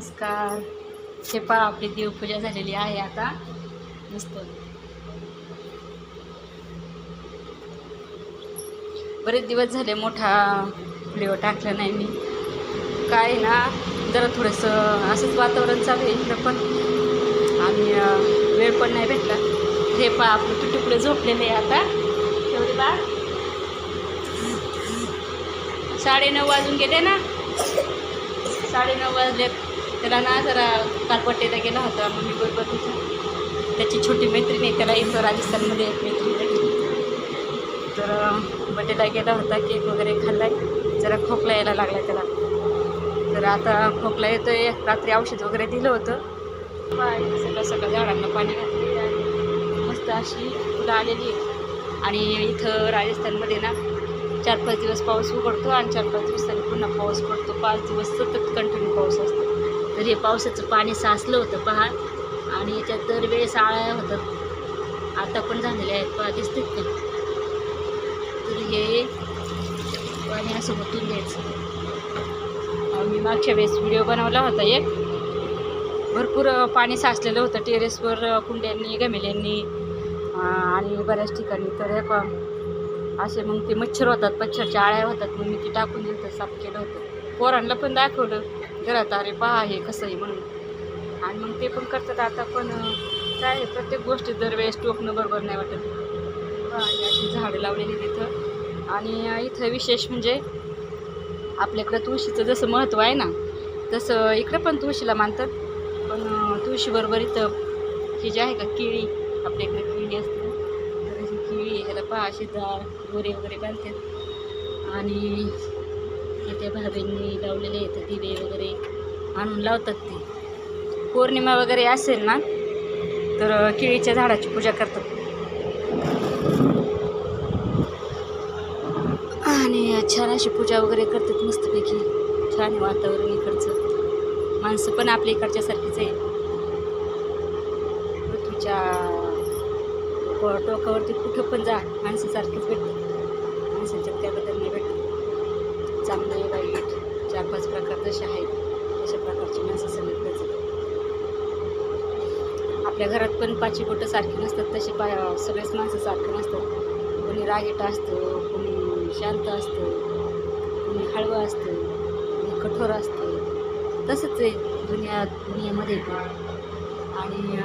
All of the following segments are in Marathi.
नमस्कार. हे पहा आपली देवपूजा झालेली आहे आता. मस्त. बरेच दिवस झाले मोठा व्हिडिओ टाकला नाही मी. काय ना जरा थोडंसं असंच वातावरण चालू आहे इकडं पण. आणि वेळ पण नाही भेटला. हे पहा आपलं तुटुकडे झोपलेले आहे आता. तेवढी बा साडेनऊ वाजून गेले ना. साडेनऊ वाजले. त्याला ना जरा कालपट्टीला गेला होता मम्मी बरोबर तिथं. त्याची छोटी मैत्रीण आहे त्याला इथं राजस्थानमध्ये एक मैत्रीण तर बड्डेला गेला होता केक वगैरे खाल्लाय. जरा खोकला यायला लागला त्याला. तर आता खोकला येतो आहे रात्री औषध वगैरे दिलं होतं. बाय, सकाळ सकाळ झाडांना पाणी घातले आणि मस्त अशी फुलं आलेली आहेत. आणि इथं राजस्थानमध्ये ना चार पाच दिवस पाऊस उघडतो आणि चार पाच दिवसांनी पुन्हा पाऊस पडतो. पाच दिवस सतत कंटिन्यू पाऊस असतो. तर हे पावसाचं पाणी साचलं होतं पहा. आणि याच्यात दरवेळेस आळ्या होतात. आता पण झालेल्या आहेत पहा दिसतात का? तर हे पाणी असं होतून द्यायचं मी मागच्या वेळेस व्हिडिओ बनवला होता एक. भरपूर पाणी साचलेलं होतं टेरेसवर कुंड्यांनी गमेल्यांनी आणि बऱ्याच ठिकाणी. तर हे पहा असे मग ते मच्छर होतात मच्छरच्या आळ्या होतात. मग मी ते टाकून दिलं साफ केलं होतं. पोरांना पण दाखवलं. घरात अरे पहा हे कसं आहे म्हणून. आणि मग ते पण करतात. आता पण काय प्रत्येक गोष्टी दरवेळेस टोकणं बरोबर नाही वाटत. पहा, अशी झाडं लावलेली तिथं. आणि इथं विशेष म्हणजे आपल्याकडं तुळशीचं जसं महत्त्व आहे ना तसं इकडं पण तुळशीला मानतात. पण तुळशीबरोबर इथं ही जी आहे का केळी आपल्या इकडे केळी असते तर ही केळी ह्याला पहा अशी दार गोरे वगैरे बांधतात. आणि इथे भाभींनी लावलेले आहेत दिवे वगैरे आणून लावतात ते. पौर्णिमा वगैरे असेल ना तर केळीच्या झाडाची पूजा करतात. आणि छान अशी पूजा वगैरे करतात मस्तपैकी. छान वातावरण इकडचं. माणसं पण आपल्या इकडच्यासारखीच आहे पृथ्वीच्या टोकावरती कुठं पण जा माणसासारखीच भेटतात माणसांच्यात काय बदल नाही भेटत चांगले वाईट चार पाच प्रकार जसे आहेत तशा प्रकारची माणसं सगळीकडेच आहेत. आपल्या घरात पण पाचवी बोटं सारखी नसतात तशी पा सगळेच माणसं सारखं नसतात. कोणी रागीट असतं कोणी शांत असतं कोणी हळवं असतं कोणी कठोर असतं. तसंच आहे दुनिया दुनियामध्ये पण. आणि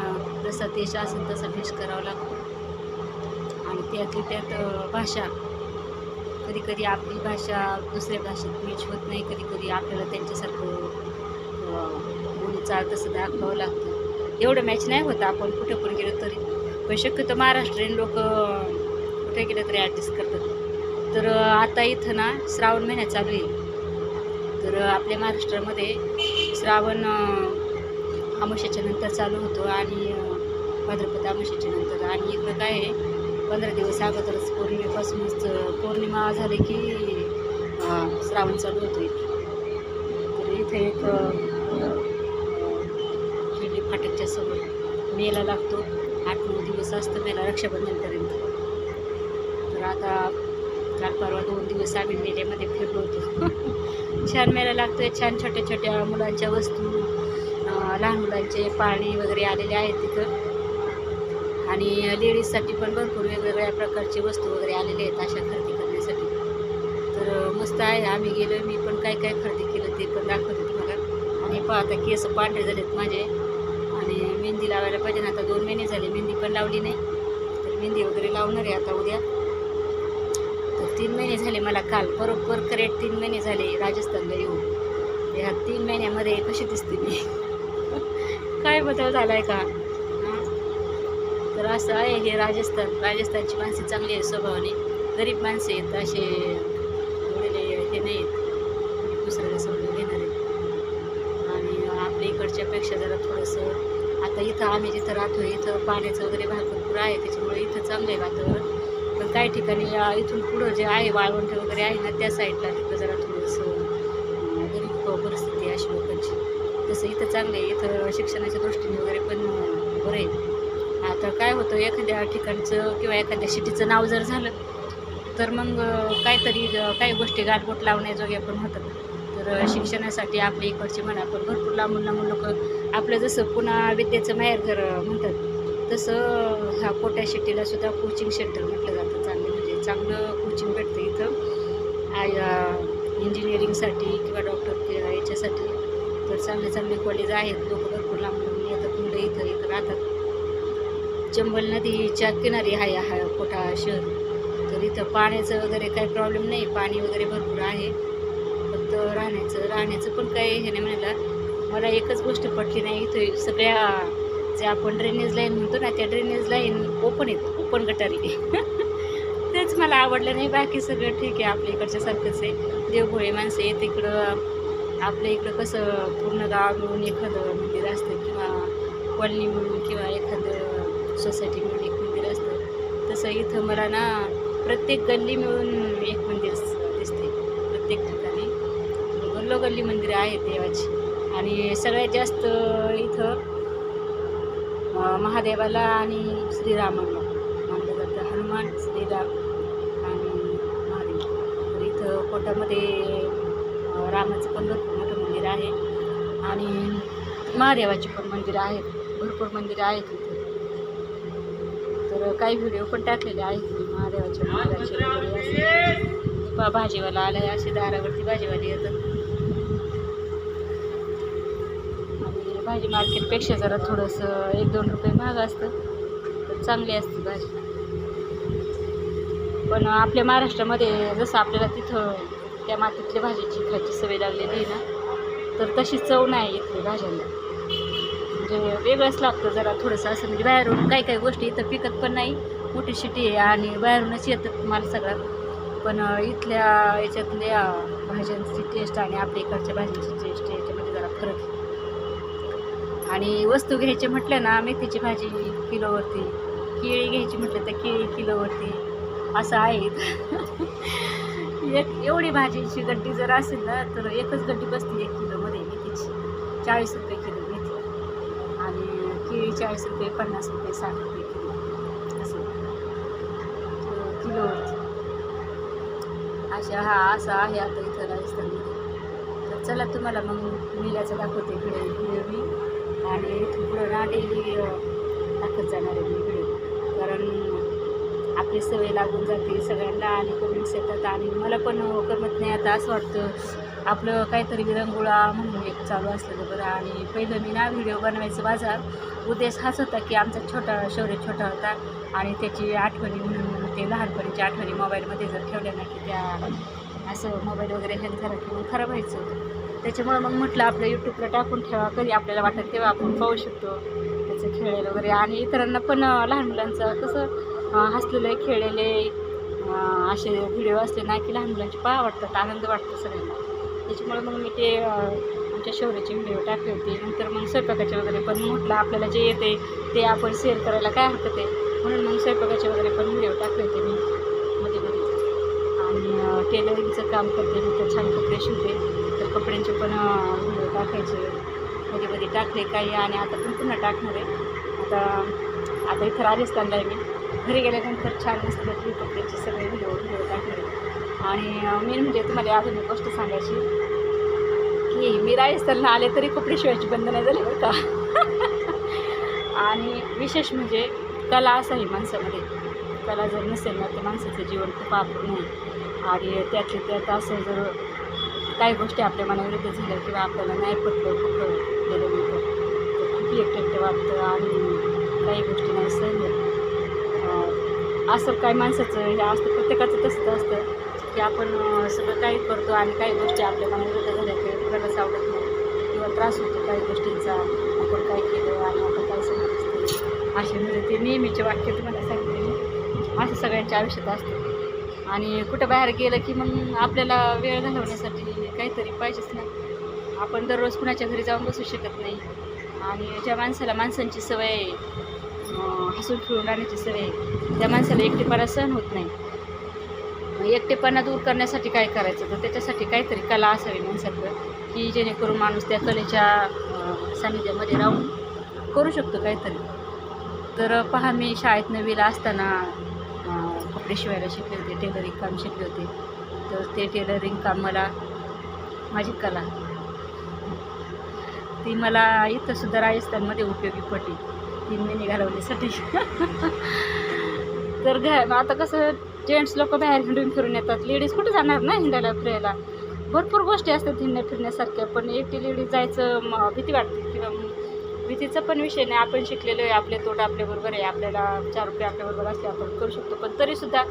जसा देश असेल तसा देश करावा लागतो. आणि त्यातली त्यात भाषा कधी कधी आपली भाषा दुसऱ्या भाषेत मॅच होत नाही कधी कधी आपल्याला त्यांच्यासारखं अं, बोलीचाल तसं दाखवावं लागतं. एवढं मॅच नाही होत आपण कुठं पण गेलो तरी. पण शक्यतो महाराष्ट्रीयन लोक कुठे गेलं तरी ॲडजस्ट करतात. तर आता इथं ना श्रावण महिना चालू आहे. तर आपल्या महाराष्ट्रामध्ये श्रावण अं, नंतर चालू होतो आणि भाद्रपद अमावस्याच्या नंतर. आणि इकडं काय आहे पंधरा दिवस अगोदरच पौर्णिमेपासूनच पौर्णिमा झाली की श्रावण चालू होतो इथे तर इथे एक अं, फाटकच्या समोर मेला लागतो. आठ नऊ दिवस असतं मेला रक्षाबंधनपर्यंत तर आता काल परवा दोन दिवस आम्ही मेल्यामध्ये फिरलो होतो. छान मेला लागतोय छान छोट्या छोट्या मुलांच्या वस्तू लहान मुलांचे पाणी वगैरे आलेले आहेत तिथं. आणि लेडीजसाठी पण भरपूर वेगवेगळ्या प्रकारचे वस्तू वगैरे आलेले आहेत अशा खरेदी करण्यासाठी. तर मस्त आहे. आम्ही गेलो मी पण काय काय खरेदी केलं ते पण दाखवते तुम्हाला. आणि पहा आता केस पांढरे झालेत माझे. आणि मेहंदी लावायला पाहिजे ना. आता दोन महिने झाले. मेहंदी पण लावली नाही. तर मेहंदी वगैरे लावणार आहे आता उद्या. तर तीन महिने झाले मला काल. बरोबर करेक्ट तीन महिने झाले राजस्थानला येऊन. या तीन महिन्यामध्ये कशी दिसते मी? काय बदल झाला आहे का? तर असं आहे. हे राजस्थान राजस्थानची माणसं चांगली आहे स्वभावाने. गरीब माणसं आहेत. असे एवढे हे नाही आहेत. दुसऱ्याला समजून घेणार आहेत. आणि आपल्या इकडच्यापेक्षा जरा थोडंसं आता इथं आम्ही जिथं राहतो इथं पाण्याचं वगैरे भाग भरपूर आहे. त्याच्यामुळे इथं चांगलं आहे वातावरण. पण काही ठिकाणी इथून पुढं जे आहे वाळवंट वगैरे आहे ना त्या साईडला तिथं जरा थोडंसं गरीब परिस्थिती आहे अशी लोकांची. तसं इथं चांगलं आहे. इथं शिक्षणाच्या दृष्टीने वगैरे पण बरं आहे. आता काय होतं एखाद्या ठिकाणचं किंवा एखाद्या सिटीचं नाव जर झालं तर मग काहीतरी काही गोष्टी गाठबोट लावण्याजोगे पण होतात. तर शिक्षणासाठी आपल्या इकडचे म्हणा पण भरपूर लांबून लांबून लोक आपलं जसं पुन्हा विद्येचं माहेरघर म्हणतात तसं ह्या कोट्या शेट्टीला सुद्धा कोचिंग सेंटर म्हटलं जातं चांगलं. म्हणजे चांगलं कोचिंग भेटतं इथं. आय इंजिनिअरिंगसाठी किंवा डॉक्टर याच्यासाठी. तर चांगले चांगले कॉलेज आहेत लोक भरपूर लांबून लांबून येतात मुलं इथं इथं राहतात. चंबल नदीच्या किनारी आहे हा कोठा शहर. तर इथं पाण्याचं वगैरे काही प्रॉब्लेम नाही पाणी वगैरे भरपूर आहे. फक्त राहण्याचं राहण्याचं पण काही हे नाही म्हणायला. मला एकच गोष्ट पटली नाही इथं सगळ्या जे आपण ड्रेनेज लाईन म्हणतो ना त्या ड्रेनेज लाईन ओपन आहेत ओपन गटारी. तेच मला आवडलं नाही बाकी सगळं ठीक आहे आपल्या इकडच्या सारखंच आहे. देवभोळे माणसं आहेत इकडं आपल्या इकडं कसं पूर्ण गाव मिळून एखादं म्हणजे मंदिर असतं किंवा कॉलनी म्हणून किंवा सोसायटीमध्ये सोसायटी मिळून एक मंदिर असतं. तसं इथं मला ना प्रत्येक गल्ली मिळून एक मंदिर दिसते. प्रत्येक ठिकाणी. गल्लोगल्ली मंदिरं आहेत देवाची. आणि सगळ्यात जास्त इथं महादेवाला आणि श्रीरामाला मानलं जातं. हनुमान श्रीराम आणि महादेव. तर इथं कोटामध्ये रामाचं पण भरपूर मोठं मंदिर आहे. आणि महादेवाची पण मंदिरं आहेत. भरपूर मंदिरं आहेत. काही व्हिडिओ पण टाकलेले आहेत मी महादेवाच्या मंदिराचे वगैरे असे. पा भाजीवाला आलाय असे दारावरती भाजीवाली येतात. आणि भाजी मार्केटपेक्षा जरा थोडंसं एक दोन रुपये महाग असतं तर चांगली असते भाजी. पण आपल्या महाराष्ट्रामध्ये जसं आपल्याला तिथं त्या मातीतल्या भाजीची खायची सवय लागलेली आहे ना तर तशी चव नाही इथली भाज्यांना. म्हणजे वेगळंच लागतं जरा थोडंसं असं. म्हणजे बाहेरून काही काही गोष्टी इथं पिकत पण नाही. मोठी शिटी आहे आणि बाहेरूनच येतात माल सगळा. पण इथल्या याच्यातल्या भाज्यांची टेस्ट आणि आपल्या इकडच्या भाज्यांची टेस्ट याच्यामध्ये जरा फरक आहे. आणि वस्तू घ्यायची म्हटलं ना मेथीची भाजी किलोवरती केळी घ्यायची म्हटलं तर केळी किलोवरती असं आहे. एक एवढी भाजीची गड्डी जर असेल ना तर एकच गड्डी बसते एक किलोमध्ये मेथीची. चाळीस रुपये चाळीस रुपये पन्नास रुपये साठ रुपये किलो. असं. किलो किलोवरती अशा हा असं आहे आता इथं राजस्थानमध्ये. तर चला तुम्हाला मग मिलाचं दाखवते इकडे व्हिडिओ मी. आणि पुढं ना डेली दाखवत जाणार आहे मी व्हिडिओ कारण आपली सवय लागून जाते सगळ्यांना आणि कमेंट्स येतात आणि मला पण करमत नाही आता असं वाटतं. आपलं काहीतरी विरंगुळा म्हणून एक चालू असलेलं बरं. आणि पहिलं मी ना व्हिडिओ बनवायचं बाजार. उद्देश हाच होता की आमचा छोटा शौर्य छोटा होता. आणि त्याची आठवणी म्हणून ते लहानपणीच्या आठवणी मोबाईलमध्ये जर ठेवल्या ना की त्या असं मोबाईल वगैरे हेल्थ खराब की मग खराब व्हायचं. त्याच्यामुळं मग म्हटलं आपलं यूट्यूबला टाकून ठेवा. कधी आपल्याला वाटत तेव्हा आपण पाहू शकतो. त्याचं खेळेल वगैरे. आणि इतरांना पण लहान मुलांचं कसं हसलेलं खेळलेले असे व्हिडिओ असले ना की लहान मुलांचे पाहा वाटतात आनंद वाटतो सगळ्यांना. त्याच्यामुळे मग मी ते आमच्या शौर्याची व्हिडिओ टाकले होती. नंतर मग स्वयंपाकाचे वगैरे पण म्हटलं आपल्याला जे येते ते आपण शेअर करायला काय हरकत आहे? म्हणून मग स्वयंपाकाचे वगैरे पण व्हिडिओ टाकले होते मी मध्ये मध्ये आणि टेलरिंगचं काम करते मी तर छान कपडे शिवते. तर कपड्यांचे पण व्हिडिओ टाकायचे. मध्ये मध्ये टाकले काही आणि आता पण पुन्हा टाकणार आहे. आता आता इथं राजस्थानला आहे मी. घरी गेल्यानंतर छान मस्त कपड्याचे सगळे व्हिडिओ व्हिडिओ टाकले आणि मेन म्हणजे तुम्हाला अजून एक गोष्ट सांगायची की मी राजस्थानला आले तरी कपडे शिवायची बंद नाही झाली बरं का? आणि विशेष म्हणजे कला असावी माणसामध्ये. कला जर नसेल ना तर माणसाचं जीवन खूप आपण आहे. आणि त्यातले त्यात असं जर काही गोष्टी आपल्या मनाविरुद्ध झाल्या किंवा आपल्याला नाही पटलं कुठं गेल्यानंतर तर खूप एकटं वाटतं आणि काही गोष्टी नाही सहन असं काही माणसाचं हे असतं प्रत्येकाचं तसंच असतं. की आपण सगळं काही करतो आणि काही गोष्टी आपल्याला मुलं झाल्या की कुणालाच आवडत नाही. किंवा त्रास होतो काही गोष्टींचा. आपण काय केलं आणि आपण काय समजतं असे म्हणजे ते नेहमीचे वाक्य तुम्हाला सांगते असं सगळ्यांच्या आयुष्यात असतं. आणि कुठं बाहेर गेलं की मग आपल्याला वेळ घालवण्यासाठी काहीतरी पाहिजेच ना. आपण दररोज कुणाच्या घरी जाऊन बसू शकत नाही. आणि ज्या माणसाला माणसांची सवय आहे, हसून खेळून राहण्याची सवय आहे, त्या माणसाला एकटेपणा सहन होत नाही. एकटेपणा दूर करण्यासाठी काय करायचं? तर त्याच्यासाठी काहीतरी कला असावी माणसाकडं की जेणेकरून माणूस त्या कलेच्या सानिध्यामध्ये राहून करू शकतो काहीतरी. तर पहा मी शाळेत नवीला असताना कपडे शिवायला शिकले होते टेलरिंग काम शिकले होते. तर ते टेलरिंग काम मला माझी कला. ती मला इथं सुद्धा राजस्थानमध्ये उपयोगी पडली. तीन महिने घालवण्यासाठी तर घ आता कसं जेंट्स लोक बाहेर हिंडून फिरून येतात. लेडीज कुठे जाणार ना हिंडायला फिरायला? भरपूर गोष्टी असतात हिंडण्या फिरण्यासारख्या पण एकटी लेडीज जायचं म- भीती वाटते. किंवा भीतीचा पण विषय नाही. आपण शिकलेलो आहे आपले तोट आपल्याबरोबर आहे. आपल्याला चार रुपये आपल्याबरोबर असले आपण करू शकतो. पण तरीसुद्धा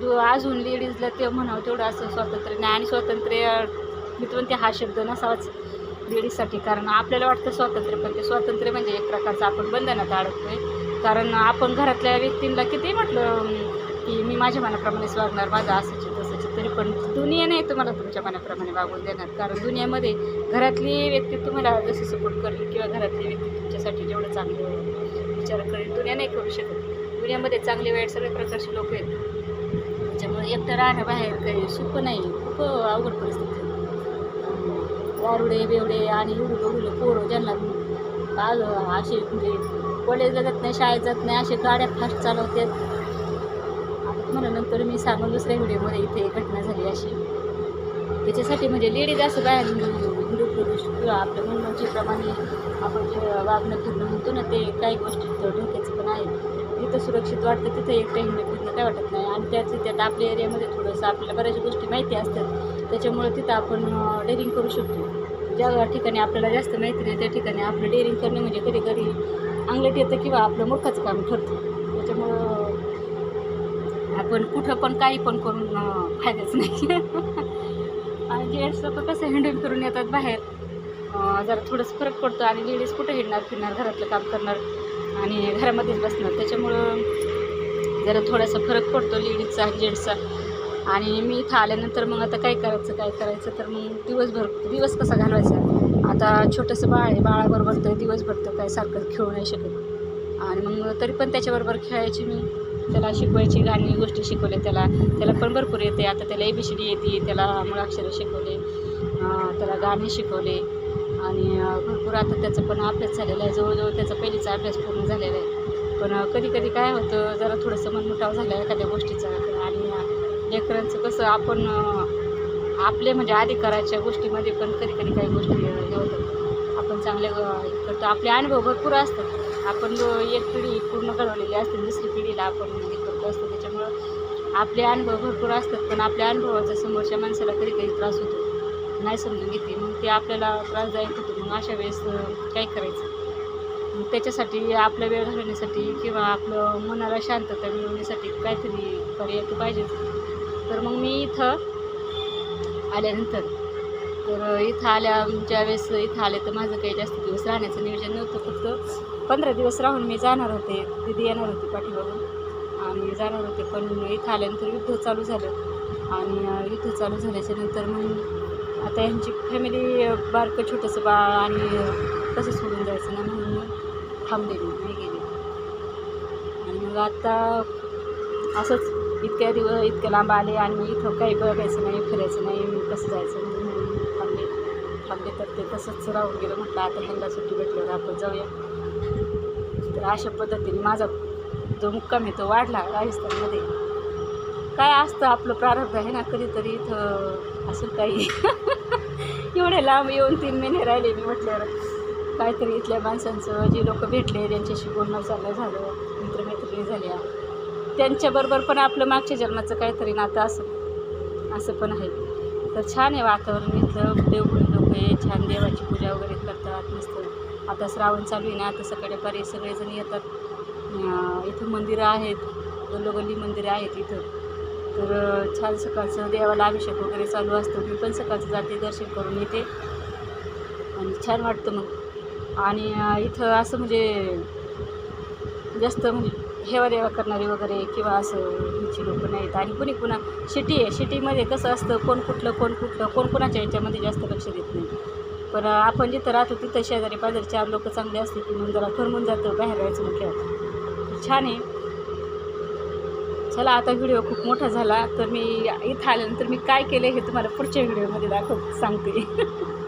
दु अजून लेडीजला ते म्हणावं तेवढं असं स्वातंत्र्य नाही. आणि स्वातंत्र्य मी म्हणते हा शब्द नसावाच लेडीजसाठी कारण आपल्याला वाटतं स्वातंत्र्य पण ते स्वातंत्र्य म्हणजे एक प्रकारचं आपण बंधनात अडकतोय कारण आपण घरातल्या व्यक्तींना किती म्हटलं की मी माझ्या मनाप्रमाणेच वागणार माझं असंच आहे, तसंच तरी पण दुनिया नाही तुम्हाला तुमच्या मनाप्रमाणे वागून देणार. कारण दुनियामध्ये घरातली व्यक्ती तुम्हाला जसं सपोर्ट करेल किंवा घरातली व्यक्ती तुमच्यासाठी जेवढं चांगलं विचार करेल दुनिया नाही करू शकत दुनियामध्ये चांगले वाईट सगळ्या प्रकारचे लोक आहेत. त्याच्यामुळे एकटं राहणं बाहेर काही सुख नाही खूप अवघड परिस्थिती वारुडे बेवडे आणि एवढी एवढी पोरं ज्यांना आज असे म्हणजे कॉलेजला जात नाही शाळेत जात नाही असे गाड्या फास्ट चालवतात. मला नंतर मी सांगून दुसऱ्या व्हिडिओमध्ये इथे एक घटना झाली अशी. त्याच्यासाठी म्हणजे लेडीज असं बाहेर हिंदू पुरुष किंवा आपल्या म्हणण्याच्याप्रमाणे आपण जे वागणं फिरणं म्हणतो ना ते काही गोष्टी धोक्याचं पण आहे. जिथं सुरक्षित वाटतं तिथं एकटं हिंडणं फिरणं काय वाटत नाही. आणि त्याच त्यात आपल्या एरियामध्ये थोडंसं आपल्याला बऱ्याच गोष्टी माहिती असतात. त्याच्यामुळे तिथं आपण डेअरिंग करू शकतो. ज्या ठिकाणी आपल्याला जास्त माहिती नाही त्या ठिकाणी आपलं डेअरिंग करणं म्हणजे कधी कधी अंगलट येतं किंवा आपलं मूर्खाचं काम ठरतं. त्याच्यामुळं पण कुठं पण काही पण करून फायदाच नाही. आणि जेंट्स लोक कसं हँडल फिरून येतात बाहेर. जरा थोडंसं फरक पडतो आणि लेडीज कुठं हिंडणार फिरणार घरातलं काम करणार आणि घरामध्येच बसणार. त्याच्यामुळं जरा थोडासा फरक पडतो लेडीजचा आणि जेंट्सचा आणि मी इथं आल्यानंतर मग आता काय करायचं काय करायचं? तर मग दिवसभर दिवस कसा घालवायचा? आता छोटंसं बाळ आहे बाळाबरोबर तर दिवसभर तर काय सारखं खेळू नाही शकत. आणि मग तरी पण त्याच्याबरोबर खेळायची मी. त्याला शिकवायची गाणी गोष्टी शिकवल्या त्याला. त्याला पण भरपूर येते. आता त्याला ए बी सी डी येते. त्याला मुळाक्षरं शिकवले. त्याला गाणे शिकवले. आणि भरपूर आता त्याचा पण अभ्यास झालेला आहे. जवळजवळ त्याचा पहिलीचा अभ्यास पूर्ण झालेला आहे. पण कधी कधी काय होतं जरा थोडंसं मनमुटाव झालं एखाद्या गोष्टीचा. आणि लेकरांचं कसं आपण आपले म्हणजे अधिकाराच्या गोष्टीमध्ये पण कधी कधी काही गोष्टी हे होतात. आपण चांगले हे करतो. आपले अनुभव भरपूर असतात. आपण एक पिढी पूर्ण घडवलेली असते दुसरी पिढीला आपण हे करतो असतो. त्याच्यामुळं आपले अनुभव भरपूर असतात. पण आपल्या अनुभवाचा समोरच्या माणसाला कधी कधी त्रास होतो. नाही समजून घेते. मग ते आपल्याला त्रासदायक होतो मग अशा वेळेस काय करायचं? मग त्याच्यासाठी आपला वेळ घालवण्यासाठी किंवा आपलं मनाला शांतता मिळवण्यासाठी काहीतरी पर्याय तर पाहिजेच. तर मग मी इथं आल्यानंतर तर इथं आल्या ज्यावेळेस इथं आले तर माझं काही जास्त दिवस राहण्याचं नियोजन नव्हतं. फक्त पंधरा दिवस राहून मी जाणार होते. दिदी येणार होती पाठीमागून. आणि जाणार होते पण इथं आल्यानंतर युद्ध चालू झालं. आणि युद्ध चालू झाल्याच्यानंतर मग आता यांची फॅमिली बारकं छोटंसं बा आणि कसं सोडून जायचं ना म्हणून थांबले मी नाही गेले. आणि मग आता असंच इतक्या दिवस इतक्या लांब आले आणि इथं काही बघायचं नाही फिरायचं नाही मी कसं जायचं. म्हणून थांबले तर ते तसंच राहून गेलं म्हटलं आता ह्यांना सुट्टी भेटल्यावर आपण जाऊया. तर अशा पद्धतीने माझा जो मुक्काम आहे तो वाढला राजस्थानमध्ये. काय असतं आपलं प्रारब्ध आहे ना कधीतरी इथं असं काही. एवढे लांब येऊन तीन महिने राहिले मी म्हटल्यावर. काहीतरी इथल्या माणसांचं जे लोक भेटले त्यांच्याशी बोलणं चाललं झालं मित्रमैत्रिणी झाल्या. त्यांच्याबरोबर पण आपलं मागच्या जन्माचं काहीतरी नातं असं असं पण आहे. तर छान आहे वातावरण इथलं देवगुणी हे छान देवाची पूजा वगैरे करतात मस्त. आता श्रावण चालू आहे ना आता सकाळी पारी सगळेजण येतात. इथं मंदिरं आहेत गल्लोगल्ली मंदिरं आहेत इथं. तर छान सकाळचं देवाला अभिषेक वगैरे चालू असतो. मी पण सकाळचं जाते दर्शन करून येते. आणि छान वाटतं मग. आणि इथं असं म्हणजे जास्त म्हणजे हेवा देवा करणारे वगैरे किंवा असं हिची लोकं नाहीत. आणि कुणी पुन्हा शिटी आहे शिटीमध्ये कसं असतं कोण कुठलं कोण कुठलं कोण कोणाच्या याच्यामध्ये जास्त लक्ष देत नाही. पण आपण जिथं राहतो तिथं शेजारी पाजारी चार लोक चांगले असते की मग जरा थरमून जातं बाहेर राहायचं म्हटल्यावर छान आहे. चला आता व्हिडिओ खूप मोठा झाला तर मी इथं आल्यानंतर मी काय केलं हे तुम्हाला पुढच्या व्हिडिओमध्ये दाखव सांगते.